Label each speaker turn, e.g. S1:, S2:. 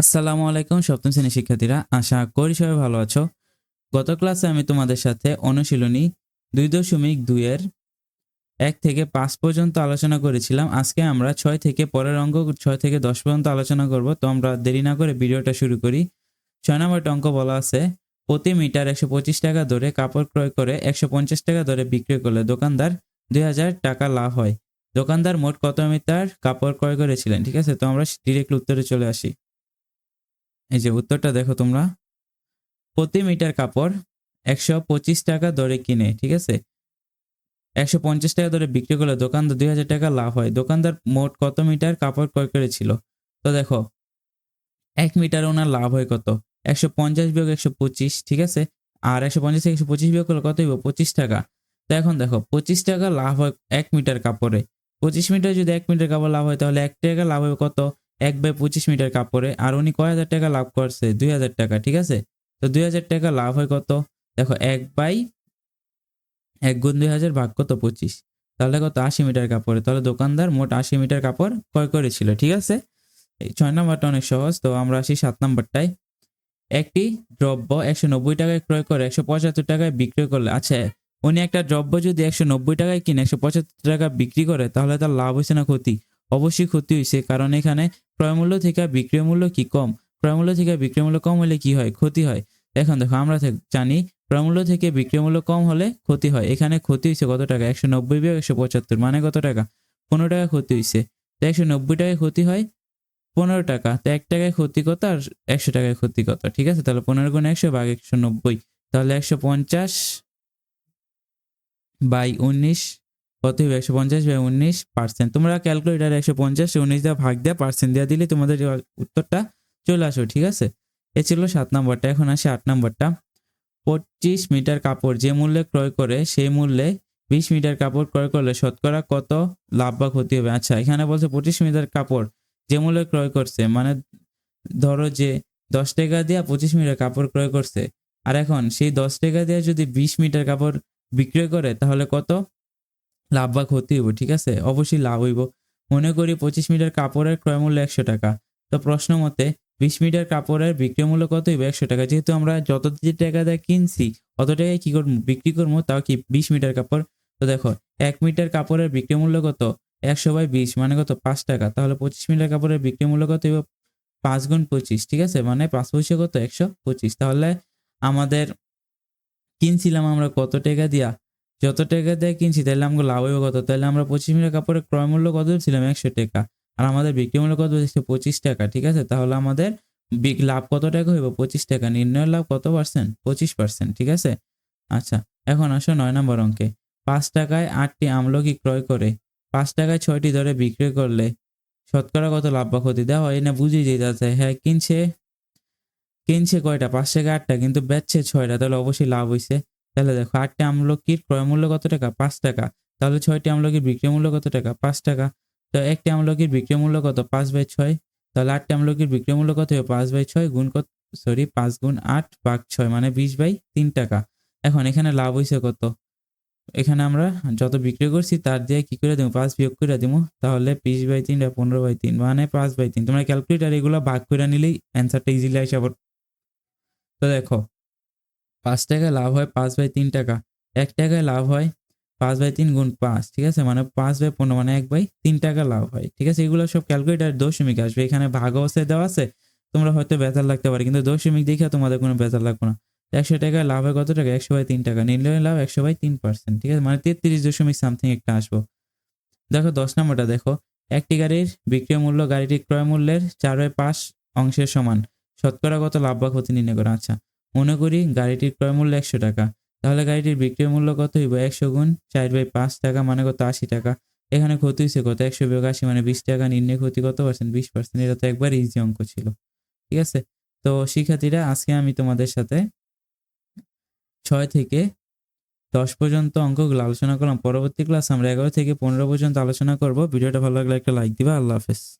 S1: আসসালামু আলাইকুম সপ্তম শ্রেণির শিক্ষার্থীরা, আশা করি সবাই ভালো আছো। গত ক্লাসে আমি তোমাদের সাথে অনুশীলনী দুই দশমিক দুইয়ের এক থেকে পাঁচ পর্যন্ত আলোচনা করেছিলাম। আজকে আমরা ছয় থেকে পরের অঙ্ক, ছয় থেকে দশ পর্যন্ত আলোচনা করব। তো আমরা দেরি না করে ভিডিওটা শুরু করি। ছয় নম্বরটা অঙ্ক বলা আছে, প্রতি মিটার একশো পঁচিশ টাকা ধরে কাপড় ক্রয় করে একশো পঞ্চাশ টাকা ধরে বিক্রি করলে দোকানদার দুই হাজার টাকা লাভ হয়। দোকানদার মোট কত মিটার কাপড় ক্রয় করেছিলেন? ঠিক আছে, তো আমরা ডিরেক্ট উত্তরে চলে আসি। এই যে উত্তরটা দেখো তোমরা। প্রতি মিটার কাপড় একশো পঁচিশ টাকা দরে কিনে, ঠিক আছে? একশো পঞ্চাশ টাকা দরে বিক্রি করলে দোকানদার দুই হাজার টাকা লাভ হয়। দোকানদার মোট কত মিটার কাপড় ক্রয় করেছিল? তো দেখো, এক মিটার ওনার লাভ হয় কত? একশো পঞ্চাশ বিয়োগ একশো পঁচিশ, ঠিক আছে? আর একশো পঞ্চাশ একশো পঁচিশ বিয়োগ করলে কত হইব? পঁচিশ টাকা। তো এখন দেখো, পঁচিশ টাকা লাভ হয় এক মিটার কাপড়ে। পঁচিশ মিটার যদি এক মিটার কাপড় লাভ হয়, তাহলে এক টাকা লাভ হবে কত? এক বাই পঁচিশ মিটার কাপড়ে, আর উনি কয় হাজার টাকা লাভ করছে? দুই হাজার টাকা, ঠিক আছে? তো দুই হাজার টাকা লাভ হয় কত? দেখো, এক বাই এক গুণ দুই হাজার ভাগ কত? পঁচিশ। তাহলে কত? আশি মিটার কাপড়ে। তাহলে দোকানদার মোট আশি মিটার কাপড় ক্রয় করেছিল, ঠিক আছে? এই ছয় নম্বরটা অনেক সহজ, তো আমরা আসি সাত নম্বরটায়। একটি দ্রব্য একশো নব্বই টাকায় ক্রয় করে, একশো পঁচাত্তর টাকায় বিক্রয় করলে আচ্ছা উনি একটা দ্রব্য যদি একশো নব্বই টাকায় কিনে, একশো পঁচাত্তর টাকা বিক্রি করে, তাহলে তার লাভ হয়েছে না ক্ষতি? অবশ্যই ক্ষতি হয়েছে, কারণ এখানে ক্রয় মূল্য থেকে বিক্রয় মূল্য কি কম? ক্রয় মূল্য থেকে বিক্রয় মূল্য কম হলে কি হয়? ক্ষতি হয়। এখন দেখো, আমরা জানি ক্রয় মূল্য থেকে বিক্রয় মূল্য কম হলে ক্ষতি হয়। এখানে ক্ষতি হয়েছে কত টাকা? একশো নব্বই বিয়োগ একশো পঁচাত্তর। মানে কত টাকা? পনেরো টাকা ক্ষতি হয়েছে। তো একশো নব্বই টাকায় ক্ষতি হয় পনেরো টাকা। তো এক টাকায় ক্ষতি কত? আর একশো টাকায় ক্ষতি কত? ঠিক আছে? তাহলে পনেরো গুণ একশো ভাগ একশো নব্বই। তাহলে একশো পঞ্চাশ বাই উনিশ কত হবে? একশো পঞ্চাশ বাই উনিশ পার্সেন্ট তোমরা ক্যালকুলেটার একশো পঞ্চাশ উনিশ দেওয়া ভাগ দেওয়া পার্সেন্ট দেওয়া দিলে তোমাদের উত্তরটা চলে আসো ঠিক আছে? এ ছিল সাত নম্বরটা, এখন আসে আট নম্বরটা। পঁচিশ মিটার কাপড় যে মূল্যে ক্রয় করে, সেই মূল্যে বিশ মিটার কাপড় ক্রয় করলে শতকরা কত লাভ বা ক্ষতি হবে? আচ্ছা এখানে বলছে পঁচিশ মিটার কাপড় যে মূল্যে ক্রয় করছে মানে ধরো যে দশ টাকা দিয়ে পঁচিশ মিটার কাপড় ক্রয় করছে। আর এখন সেই দশ টাকা দিয়ে যদি বিশ মিটার কাপড় বিক্রয় করে, তাহলে কত? লাভ বা ক্ষতি হইব, ঠিক আছে? অবশ্যই লাভ হইব। মনে করি পঁচিশ মিটার কাপড়ের ক্রয় মূল্য একশো টাকা। তো প্রশ্ন মতে, বিশ মিটার কাপড়ের বিক্রয় মূল্য কত হইব একশো টাকা? যেহেতু আমরা যত টাকা দিয়ে কিনছি, অত টাকায় কী করব, বিক্রি করব, তাও কি বিশ মিটার কাপড়? তো দেখো, এক মিটার কাপড়ের বিক্রয় মূল্য কত? একশো বাই বিশ মানে কত? পাঁচ টাকা। তাহলে পঁচিশ মিটার কাপড়ের বিক্রয় মূল্য কত হইব? পাঁচ গুণ পঁচিশ, ঠিক আছে? মানে পাঁচ পয়সা কত? একশো পঁচিশ। তাহলে আমাদের কিনছিলাম আমরা কত টাকা দিয়া? যত টাকা দিয়ে কিনছি তাহলে আমাকে লাভ হইব কত? তাহলে আমরা পঁচিশ মিটার কাপড়ের ক্রয় মূল্য কত ছিলাম একশো টাকা। আর আমাদের বিক্রি মূল্য কত হচ্ছে পঁচিশ টাকা, ঠিক আছে? তাহলে আমাদের লাভ কত টাকা হইব? পঁচিশ টাকা। নির্ণয় লাভ কত পার্সেন্ট পঁচিশ পার্সেন্ট ঠিক আছে? আচ্ছা এখন আসো নয় নম্বর অঙ্কে। পাঁচ টাকায় আটটি আমলকি ক্রয় করে, পাঁচ টাকায় ছয়টি ধরে বিক্রি করলে শতকরা কত লাভ বা ক্ষতি? দেওয়া হয় না বুঝিয়ে যেতে হ্যাঁ কিনছে কিনছে কয়টা? পাঁচ টাকা আটটা, কিন্তু বেচছে ছয়টা, তাহলে অবশ্যই লাভ হয়েছে তাহলে দেখো আটটি আমলকির ক্রয় মূল্য কত টাকা? পাঁচ টাকা। তাহলে ছয়টি আমলকির বিক্রয় মূল্য কত টাকা? পাঁচ টাকা। তো একটি আমলকির বিক্রয় মূল্য কত? পাঁচ বাই ছয়। তাহলে আটটি আমলকির বিক্রয় মূল্য কত? হবে পাঁচ বাই ছয় গুণ কত? সরি, পাঁচ গুণ আট ভাগ ছয় মানে বিশ বাই তিন টাকা। এখন এখানে লাভ হয়েছে কত? এখানে আমরা যত বিক্রি করছি তার দিয়ে কি করে দেবো? পাঁচ বিয়োগ করে দেবো। তাহলে বিশ বাই তিন পনেরো বাই তিন মানে পাঁচ বাই তিন। তোমরা ক্যালকুলেটার এগুলো ভাগ করে নিলেই অ্যান্সারটা ইজিলি আসে তো দেখো পাঁচ টাকায় লাভ হয় পাঁচ বাই তিন টাকা। এক টাকায় লাভ হয় পাঁচ বাই তিন গুণ পাঁচ, ঠিক আছে? মানে পাঁচ বাই পনেরো মানে এক বাই তিন টাকা লাভ হয়, ঠিক আছে? এগুলো সব ক্যালকুলেটার দশমিক আসবে। এখানে ভাগ অবস্থায় দেওয়া আছে, তোমরা হয়তো বেতার লাগতে পারে, কিন্তু দশমিক দেখে তোমাদের কোনো বেতার লাগবে না। একশো টাকায় লাভ হয় কত টাকা? একশো বাই তিন টাকা। নির্ণয় লাভ একশো বাই তিন পার্সেন্ট ঠিক আছে? মানে তেত্রিশ দশমিক সামথিং একটা আসব। দেখো, দশ নম্বরটা দেখো। একটি গাড়ির বিক্রয় মূল্য গাড়িটির ক্রয় মূল্যের চার বাই পাঁচ অংশের সমান। শতকরা কত? লাভ বা ক্ষতি নির্ণয় করা। আচ্ছা মনে করি গাড়িটির ক্রয় মূল্য একশো টাকা। তাহলে গাড়িটির বিক্রয় মূল্য কত হইব? একশো গুণ চার বাই পাঁচ টাকা মানে কত? আশি টাকা। এখানে ক্ষতি হয়েছে কত? একশো বিয়োগ আশি মানে বিশ টাকা। নির্ণয় ক্ষতি কত পার্সেন্ট? বিশ পার্সেন্ট। এটা তো একবার ইজি অঙ্ক ছিল। ঠিক আছে? তো শিক্ষার্থীরা, আজকে আমি তোমাদের সাথে ছয় থেকে দশ পর্যন্ত অঙ্কগুলো আলোচনা করলাম। পরবর্তী ক্লাস আমরা এগারো থেকে পনেরো পর্যন্ত আলোচনা করব। ভিডিওটা ভালো লাগলে একটা লাইক দিবা। আল্লাহ হাফেজ।